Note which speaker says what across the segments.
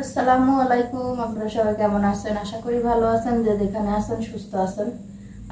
Speaker 1: আসসালামু আলাইকুম, আপনারা সবাই কেমন আছেন? আশা করি ভালো আছেন, যে যেখানে আছেন, সুস্থ আছেন।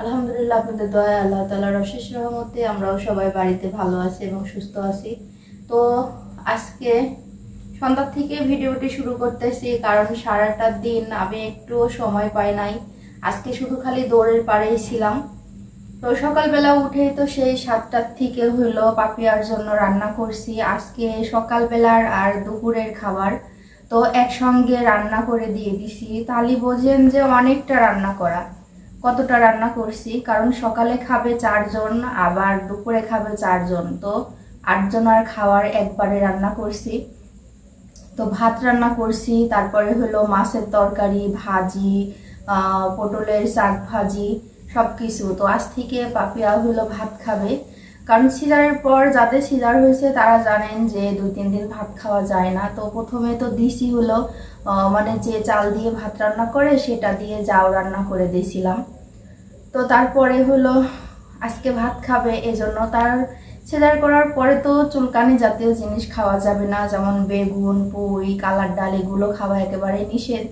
Speaker 1: আলহামদুলিল্লাহ, আপনাদের দয়া আল্লাহ তালার অশেষ রহমতে আমরাও সবাই বাড়িতে ভালো আছি এবং সুস্থ আছি। তো আজকে সন্ধ্যার থেকে ভিডিওটি শুরু করতেছি, কারণ সারাটা দিন আমি একটু সময় পাই নাই। আজকে শুধু খালি দৌড়ের পাড়েই ছিলাম। তো সকালবেলা উঠে তো সেই সাতটার থেকে হইল, পাপিয়ার জন্য রান্না করছি। আজকে সকালবেলার আর দুপুরের খাবার তো একসঙ্গে রান্না করে দিয়ে দিছি। তাহলে বোঝেন যে অনেকটা রান্না করা। কতটা রান্না করছি? কারণ সকালে খাবে চারজন, আবার দুপুরে খাবে চারজন। তো আটজন আর খাওয়ার একবারে রান্না করছি। তো ভাত রান্না করছি, তারপরে হলো মাছের তরকারি, ভাজি পটলের শাক ভাজি সব কিছু তো আজ থেকে পাপিয়া হলো ভাত খাবে। কারণ সিজারের পর যাদের সিজার হয়েছে, তারা জানেন যে দুই, তিন দিন ভাত খাওয়া যায় না। তো প্রথমে তো দিছি হলো মানে যে চাল দিয়ে ভাত রান্না করে, সেটা দিয়ে যাও রান্না করে দিয়েছিলাম। তো তারপরে হলো, আজকে ভাত খাবে, এজন্য তার সিজার করার পরে তো চুলকানি জাতীয় জিনিস খাওয়া যাবে না, যেমন বেগুন, পুঁই, কালার ডাল, এগুলো খাওয়া একেবারে নিষেধ।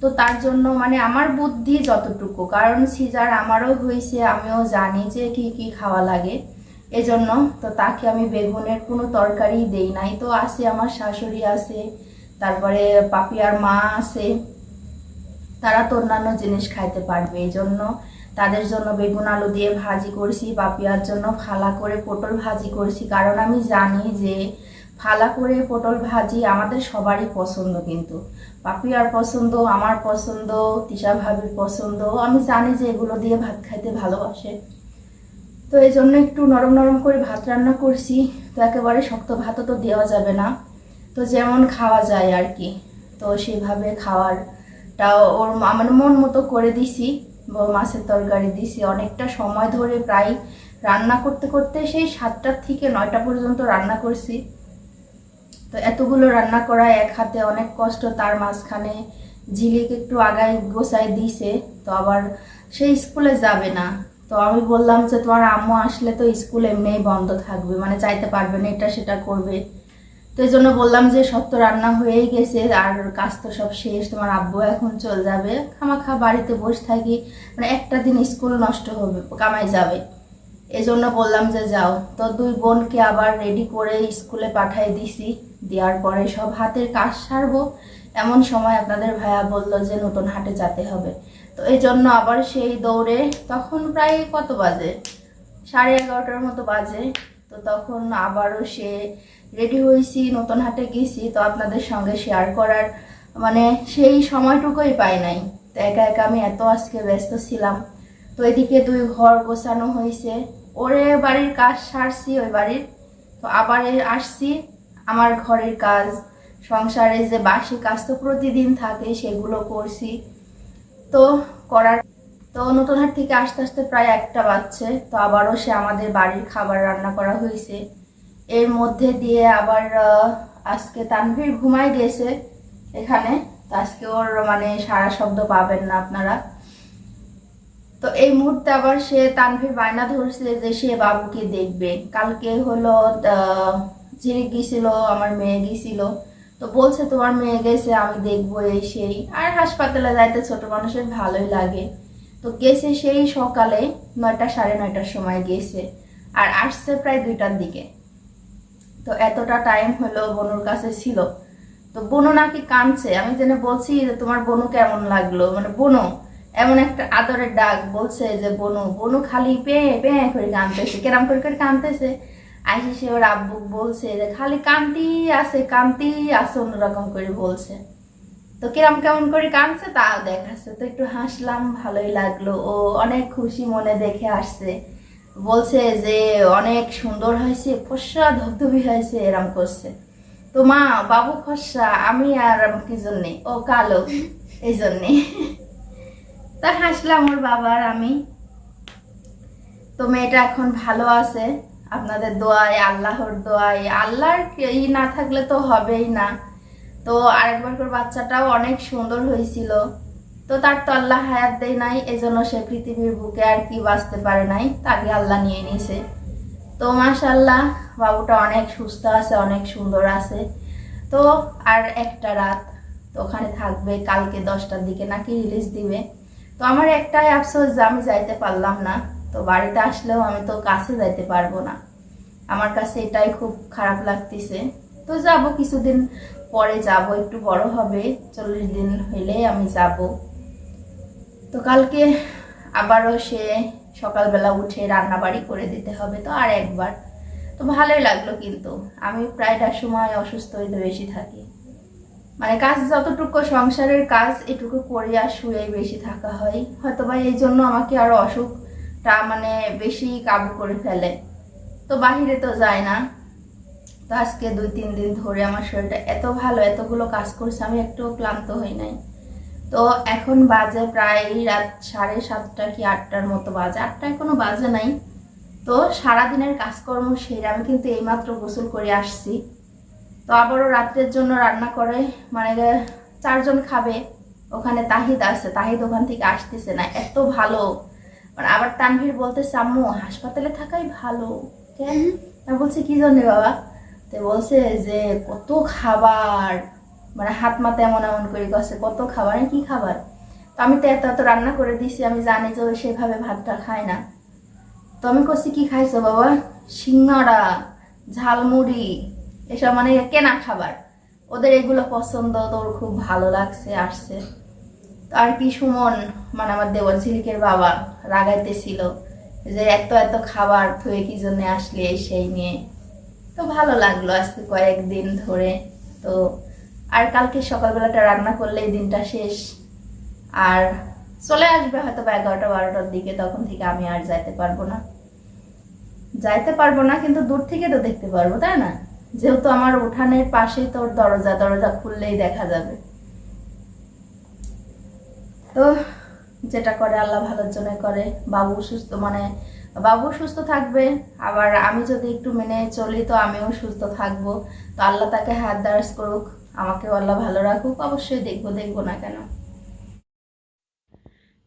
Speaker 1: তো তার জন্য মানে আমার বুদ্ধি যতটুকু, কারণ সিজার আমারও হয়েছে, আমিও জানি যে কি কি খাওয়া লাগে। এজন্য তো তাকে আমি বেগুনের কোনো তরকারি দেই নাই। তো আছে, আমার শাশুড়ি আছে, তারপরে পাপিয়ার মা আছে। তারা তো অন্যান্য জিনিস খাইতে পারবে এই জন্য তাদের জন্য বেগুন আলু দিয়ে ভাজি করছি পাপিয়ার জন্য ফালা করে পটল ভাজি করছি। কারণ আমি জানি যে ফালা করে পটল ভাজি আমাদের সবারই পছন্দ কিন্তু। পাপিয়ার পছন্দ, আমার পছন্দ, তিশা ভাবির পছন্দ, আমি জানি যে এগুলো দিয়ে ভাত খাইতে ভালোবাসে। তো এই জন্য একটু নরম নরম করে ভাত রান্না করছি। তো একেবারে শক্ত ভাতও তো দেওয়া যাবে না। তো যেমন খাওয়া যায় আর কি। তো সেভাবে খাওয়ারটাও ওর মা- মানে মন মতো করে দিছি। মাছের তরকারি দিছি। অনেকটা সময় ধরে প্রায় রান্না করতে করতে সেই সাতটার থেকে নয়টা পর্যন্ত রান্না করছি। তো এতগুলো রান্না করা এক হাতে অনেক কষ্ট। তার মাঝখানে ঝিলিক একটু আগায় গোছায় দিছে। তো আবার সে স্কুলে যাবে না। তো আমি বললাম যে তোমার আম্মু আসলে তো স্কুল এমনিই বন্ধ থাকবে মানে চাইতে পারবে না এটা সেটা করবে। তো এই জন্য বললাম যে সব তো রান্না হয়েই গেছে, আর কাজ তো সব শেষ, তোমার আব্বু এখন চলে যাবে। খামাখা বাড়িতে বসে থাকি মানে একটা দিন স্কুল নষ্ট হবে, কামাই যাবে। এজন্য বললাম যে যাও। তো দুই বোনকে আবার রেডি করে স্কুলে পাঠাই দিছি, দেওয়ার পরে সব হাতের কাজ সারবো। এমন সময় আপনাদের ভাইয়া বলল যে নতুন হাটে যেতে হবে। তো এই জন্য আবার সেই দৌড়ে, তখন প্রায় কত বাজে? সাড়ে এগারোটার মতো বাজে। তো তখন আবারও সে রেডি হয়েছি, নতুন হাটে গেছি। তো আপনাদের সঙ্গে শেয়ার করার মানে সেই সময়টুকুই পাই নাই। তো একা একা আমি এত আজকে ব্যস্ত ছিলাম। তো এদিকে দুই ঘর গোছানো হয়েছে। ওরে বাড়ির কাজ সারছি ওই বাড়ির। তো আবার আসছি। আমার ঘরের কাজ, সংসারে যে বাসি কাজ তো প্রতিদিন থাকে, সেগুলো করছি। তো করার তো নতুন হাট থেকে আস্তে আস্তে প্রায় একটা বাজছে। তো আবারও সে আমাদের বাড়ির খাবার রান্না করা হয়েছে এর মধ্যে দিয়ে আবার আজকে তানভীর ঘুমায় গেছে এখানে। আজকে ওর মানে সারা শব্দ পাবেন না আপনারা। তো এই মুহূর্তে আবার সে তানভীর বায়না ধরছে যে সে বাবুকে দেখবে। কালকে হলো আহ, ঝিরিক গেছিল আমার মেয়ে গেছিল। তো বলছে, তোমার মেয়ে গেছে, আমি দেখব এই সেই। আর হাসপাতালে যাইতে ছোট মানুষের ভালোই লাগে। তো গেছে সেই সকালে নয়টা সাড়ে নয়টার সময় গেছে আর আসছে প্রায় দুইটার দিকে। তো এতটা টাইম হলো বনুর কাছে ছিল। তো বনু নাকি কাঁদছে। আমি জেনে বলছি যে, তোমার বনু কেমন লাগল? মানে বনু, এমন একটা আদরের ডাক বলছে যে, বনু বনু খালি পে পে করে কাঁদতেছে। কেরাম করে করে কাঁদতেছে? আইসে সে ওর আব্বু বলছে যে খালি কান্তি আছে কান্তি আছে অন্যরকম করে বলছে। তো কিরম কেমন করে কাঁদছে তাও দেখাচ্ছে। তো একটু হাসলাম ভালোই লাগল। ও অনেক খুশি মনে দেখে আসছে। বলছে যে অনেক সুন্দর হয়েছে ফসা ধবধবি হয়েছে এরম করছে। তো মা বাবু ফসা আমি আর কি জন্যে? ও কালো এই জন্যে। তা হাসলাম ওর বাবার আমি। তো মেয়েটা এখন ভালো আছে। আপনাদের দোয়ায়, আল্লাহর দোয়ায়। আল্লাহর ই না থাকলে তো হবেই না। তো আরেকবার করে বাচ্চাটাও অনেক সুন্দর হয়েছিল। তো তার তো আল্লাহ হায়াত দেয় নাই, এজন্য সে পৃথিবীর বুকে আর কি বাঁচতে পারে নাই, তাকে আল্লাহ নিয়ে নিয়েছে তো মাশাল্লাহ বাবুটা অনেক সুস্থ আছে, অনেক সুন্দর আছে। তো আর একটা রাত তো ওখানে থাকবে, কালকে দশটার দিকে নাকি রিলিজ দিবে। তো আমার একটাই আফসোস যে আমি যাইতে পারলাম না। তো বাড়িতে আসলেও আমি তো কাছে যাইতে পারব না। আমার কাছে এটাই খুব খারাপ লাগতেছে। তো যাব, কিছুদিন পরে যাব, একটু বড় হবে, চল্লিশ দিন হইলে আমি যাব। তো কালকে আবারও সে সকালবেলা উঠে রান্না বাড়ি করে দিতে হবে তো আর একবার। তো ভালোই লাগল কিন্তু। আমি প্রায়টা সময় অসুস্থ হইতে বেশি থাকি। মানে কাজ যতটুকু সংসারের কাজ, এটুকু করে আর শুয়ে বেশি থাকা হয়। হয়তো বা এই জন্য আমাকে আরও অসুখটা মানে বেশি কাবু করে ফেলে। তো বাহিরে তো যায় না। তো আজকে দুই, তিন দিন ধরে আমার শরীরটা এত ভালো, এতগুলো কাজ করছে, আমি একটুও ক্লান্ত হই নাই। তো এখন বাজে প্রায় রাত সাড়ে সাতটা কি আটটার মতো বাজে। আটটায় কোনো বাজে নাই। তো সারাদিনের কাজকর্ম সেরে আমি কিন্তু এইমাত্র গোসল করে আসছি। তো আবারও রাত্রের জন্য রান্না করে মানে চারজন খাবে, ওখানে তাহিদ আছে, তাহিদ ওখান থেকে আসতেছে না। এত ভালো। মানে আবার তানভীর বলতেছে আম্মু হাসপাতালে থাকাই ভালো। কেন? আমি বলছি কি জন্য বাবা? তো বলছে যে কত খাবার মানে হাত মাথা এমন এমন করে গেছে কত খাবার কি খাবার? তো আমি তো এত এত রান্না করে দিছি আমি জানি যে সেভাবে ভাতটা খায় না। তো আমি করছি কি খাইছো বাবা? সিঙ্গাড়া ঝালমুড়ি এসব মানে কেনা খাবার। ওদের এগুলো পছন্দ তো ওর খুব ভালো লাগছে আসছে। আর কি সুমন মানে আমার দেবর ঝিলিকের বাবা, রাগাইতেছিল যে এত এত খাবার থুয়ে কি জন্য আসলে সেই নিয়ে। তো ভালো লাগল আজকে কয়েকদিন ধরে। তো আর কালকে সকালবেলাটা রান্না করলে দিনটা শেষ। আর চলে আসবে হয়তো বা এগারোটা বারোটার দিকে, তখন থেকে আমি আর যাইতে পারব না। যাইতে পারব না, কিন্তু দূর থেকে তো দেখতে পারব, তাই না? যেহেতু আমার উঠানের পাশেই তোর দরজা দরজা খুললেই দেখা যাবে। তো যেটা করে আল্লাহ ভালোর জন্য করে। বাবু সুস্থ মানে বাবু সুস্থ থাকবে, আবার আমি যদি একটু মেনে চলি তো আমিও সুস্থ থাকব। তো আল্লাহ তাকে হাত দারাজ করুক, আমাকেও আল্লাহ ভালো রাখুক, অবশ্যই দেখব দেখব না কেন।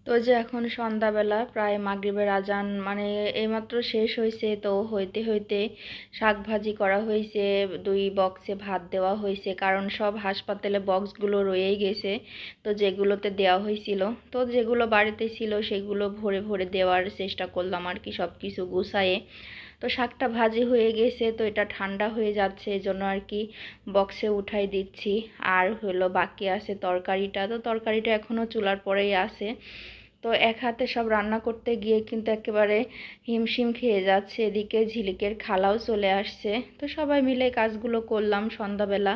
Speaker 1: তো যে এখন সন্ধ্যাবেলা প্রায় মাগরিবের আজান মানে এইমাত্র শেষ হয়েছে তো হইতে হইতে শাক ভাজি করা হয়েছে দুই বক্সে ভাত দেওয়া হয়েছে কারণ সব হাসপাতালে বক্সগুলো রয়েই গেছে, তো যেগুলোতে দেওয়া হয়েছিল তো যেগুলো বাড়িতে ছিল সেগুলো ভরে ভরে দেওয়ার চেষ্টা করলাম আর কি সব কিছু গুছায়ে। তো শাকটা ভাজি হয়ে গেছে, তো এটা ঠান্ডা হয়ে যাচ্ছে, এজন্য আর কি বক্সে উঠাই দিচ্ছি। আর হলো বাকি আছে তরকারিটা, তো তরকারিটা এখনও চুলার পরেই আছে। তো এক হাতে সব রান্না করতে গিয়ে কিন্তু একেবারে হিমশিম খেয়ে যাচ্ছে, এদিকে ঝিলিকের খালাও চলে আসছে। তো সবাই মিলে কাজগুলো করলাম সন্ধ্যাবেলা।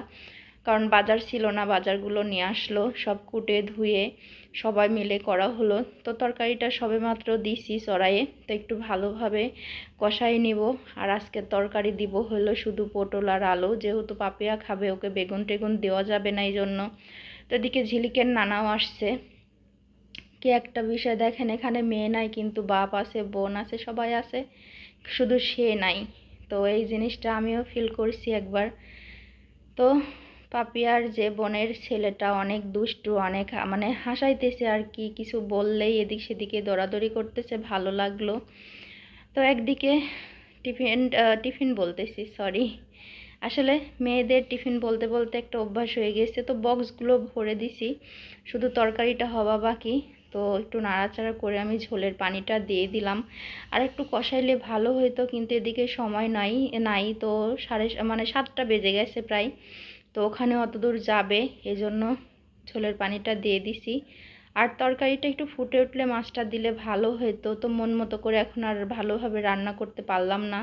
Speaker 1: কারণ বাজার ছিল না, বাজারগুলো নিয়ে আসলো, সব কুটে ধুয়ে সবাই মিলে করা হলো। তো তরকারিটা সবে মাত্র দিছি চড়াইয়ে, তো একটু ভালোভাবে কষাই নিব। আর আজকে তরকারি দিব হলো শুধু পটল আর আলু। যেহেতু পাপিয়া খাবে, ওকে বেগুন টেগুন দেওয়া যাবে না এই জন্য তো এদিকে ঝিলিকের নানাও আসছে। কি একটা বিষয় দেখেন, এখানে মেয়ে নাই কিন্তু বাপ আছে, বোন আছে, সবাই আছে, শুধু সে নাই। তো এই জিনিসটা আমিও ফিল করছি একবার। তো পাপিয়ার যে বোনের ছেলেটা অনেক দুষ্টু, অনেক মানে হাসাইতেছে আর কি, কিছু বললেই এদিক সেদিকে দৌড়াদৌড়ি করতেছে, ভালো লাগল। তো একদিকে টিফিন টিফিন বলতেছি সরি আসলে মেয়েদের টিফিন বলতে বলতে একটা অভ্যাস হয়ে গেছে, তো বক্সগুলো ভরে দিছি, শুধু তরকারিটা হওয়া বাকি। তো একটু নাড়াচাড়া করে আমি ঝোলের পানিটা দিয়ে দিলাম। আর একটু কষাইলে ভালো হতো কিন্তু এদিকে সময় নাই নাই তো সাড়ে মানে সাতটা বেজে গেছে প্রায়। তো ওখানে অত দূর যাবে, এজন্য ঝোলের পানিটা দিয়ে দিছি। আর তরকারিটা একটু ফুটে উঠলে মাছটা দিলে ভালো হতো তো মন মতো করে এখন আর ভালোভাবে রান্না করতে পারলাম না।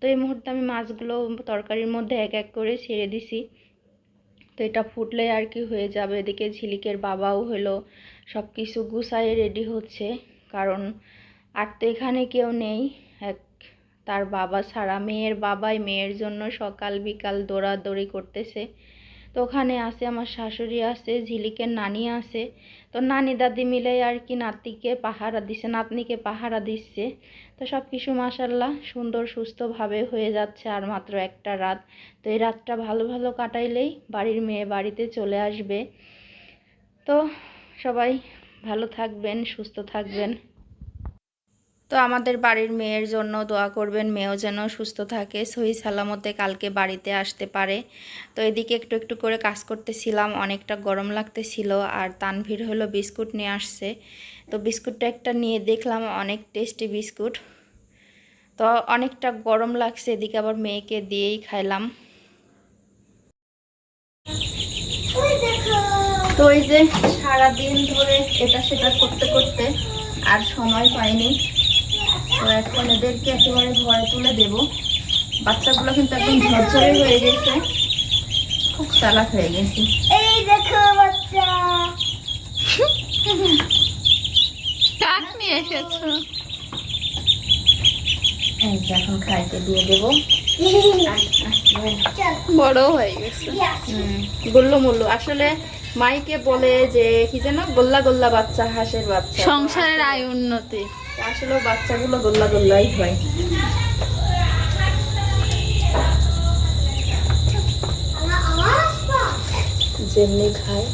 Speaker 1: তো এই মুহূর্তে আমি মাছগুলো তরকারির মধ্যে এক এক করে ছেড়ে দিছি। তো এটা ফুটলে আর কি হয়ে যাবে, এদিকে ঝিলিকের বাবাও হলো সব কিছু গুছায়ে রেডি হচ্ছে। কারণ আর তো এখানে কেউ নেই। এক, তার বাবা ছাড়া, মেয়ের বাবাই মেয়ের জন্য সকাল বিকাল দৌড়াদৌড়ি করতেছে। তো ওখানে আছে, আমার শাশুড়ি আছে, ঝিলিকের নানি আছে। তো নানি দাদি মিলে আর কি নাতিকে পাহারা দিচ্ছে নাতনিকে পাহারা দিচ্ছে। তো সব কিছু মাসাল্লাহ সুন্দর সুস্থভাবে হয়ে যাচ্ছে আর মাত্র একটা রাত। তো এই রাতটা ভালো ভালো কাটাইলেই বাড়ির মেয়ে বাড়িতে চলে আসবে। তো সবাই ভালো থাকবেন, সুস্থ থাকবেন। তো আমাদের বাড়ির মেয়ের জন্য দোয়া করবেন, মেয়েও যেন সুস্থ থাকে, সহি সালামতে কালকে বাড়িতে আসতে পারে। তো এদিকে একটু একটু করে কাজ করতেছিলাম, অনেকটা গরম লাগতেছিল, আর তানভীর হলো বিস্কুট নিয়ে আসছে। তো বিস্কুটটা একটা নিয়ে দেখলাম, অনেক টেস্টি বিস্কুট। তো অনেকটা গরম লাগছে, এদিকে আবার মেয়েকে দিয়েই খাইলাম। তো এই যে সারাদিন ধরে এটা সেটা করতে করতে আর সময় পাইনি তো এখন এদেরকে একেবারে ঘরে তুলে দেব। বাচ্চাগুলো কিন্তু একদম ঝরঝরে হয়ে গেছে খুব চালাক হয়ে গেছে।
Speaker 2: এই দেখো বাচ্চা।
Speaker 3: কাক নিয়ে এসেছ?
Speaker 1: এই যে এখন খাইতে দিয়ে দেবো।
Speaker 3: বড় হয়ে গেছে।
Speaker 1: গুল্লু মুল্লু আসলে মাইকে বলে যে কি যেন? গোল্লা গোল্লা বাচ্চা হাঁসের বাচ্চা।
Speaker 3: সংসারের আয় উন্নতি।
Speaker 1: আসলে বাচ্চাগুলো গোল্লা গোল্লাই হয়। যেমনি খায়।